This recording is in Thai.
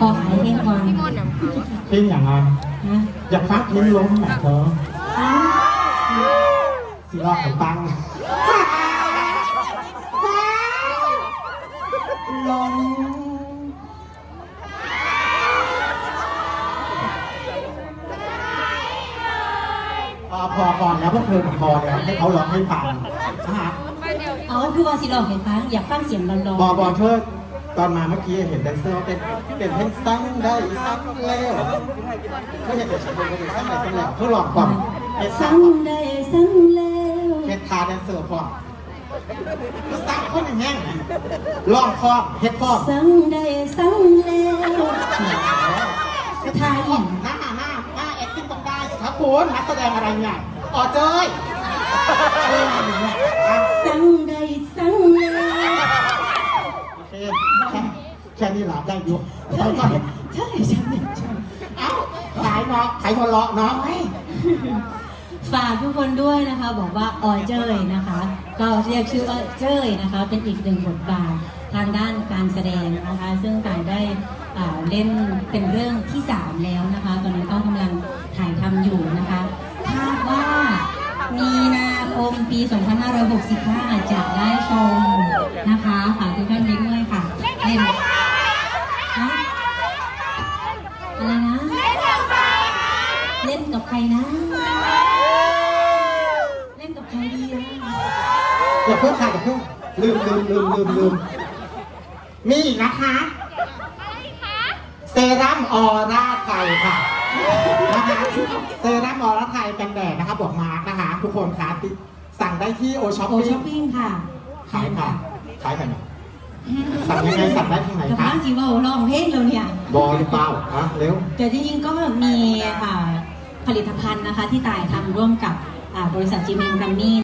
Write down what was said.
ขอขายเพลงก่อนพี่มนต์อะเพลงอย่างไรนะอยากฟังเพลงล้มไหนเธออ้าวสิรอดขนมปังลงพอพอก่อนแล้วพวกเธอพอแล้วให้เขาร้องให้ฟังนะฮะเอาคือว่าสิลองเห็นฟังอยากฟังเสียงร้อนบอบอเธอ ตอนมาเมื่อกี้เห็นแดนเซอร์เป็นเป็นเพลงสั่งได้สั่งแล้วไม่ใช่เดี๋ยวฉันเป็นเพลงสั่งได้สั่งแล้วเพื่อหลอกก่อนเฮ็ดๆสั่สั่งได้สั่งแล้วเฮ็ดทาแดนเซอร์พร้อมสั่งคนอย่างแห้งนลองพร้อมเฮ็ดพร้อมสั่งได้สังแล้วทายอินหน้าหน้าหน้าแอคติ้งต้องได้สิครับคุณนักแสดงอะไรเนี่ยอ๋อเจ้ยสังได้สังแล้ว แค่นี้หลับได้อยู่ไปก่ใช่ใช่ใช่เอ้าขายเนาะขายหัวเราะเนาะฝากทุกคนด้วยนะคะ บอกว่าออเจยนะคะ ก็เรียกชื่อว่าเจยนะคะ เป็นอีกหนึ่งบทบาททางด้านการแสดงนะคะ ซึ่งต่ายได้เล่นเป็นเรื่องที่3แล้วนะคะ ตอนนี้ก็กำลังถ่ายทำอยู่นะคะคาดว่ามีนาคมปี 2565 จะได้ชมนะคะฝากทุกท่านไว้ด้วยค่ะเล่นฮะอะไรนะ เล่น กับใครนะ เล่นกับใครดีอะอย่าเพิ่งค่ะอย่าเพิ่งลืมลืมลืมลืมลืมมีอีกนะคะ เซรั่มออร่าไทยค่ะนะคะเซรั่มออร่าไทยกันแดดนะคะบอกมาร์กนะคะ ทุกคนคะติดสั่งได้ที่โอช็อปโอช้อปปิ้งค่ะขายค่ะขายค่ะเนี่ยสั่งยังไงสั่งได้ทางไหนกับคะบ้านจีว่าร้องเพลงแล้วเนี่ยบอหรือเปล่าอะเร็ว แต่จริงๆก็มีอ่า ผลิตภัณฑ์นะคะที่ตายทำร่วมกับบริษัทจีมิงกัมมี่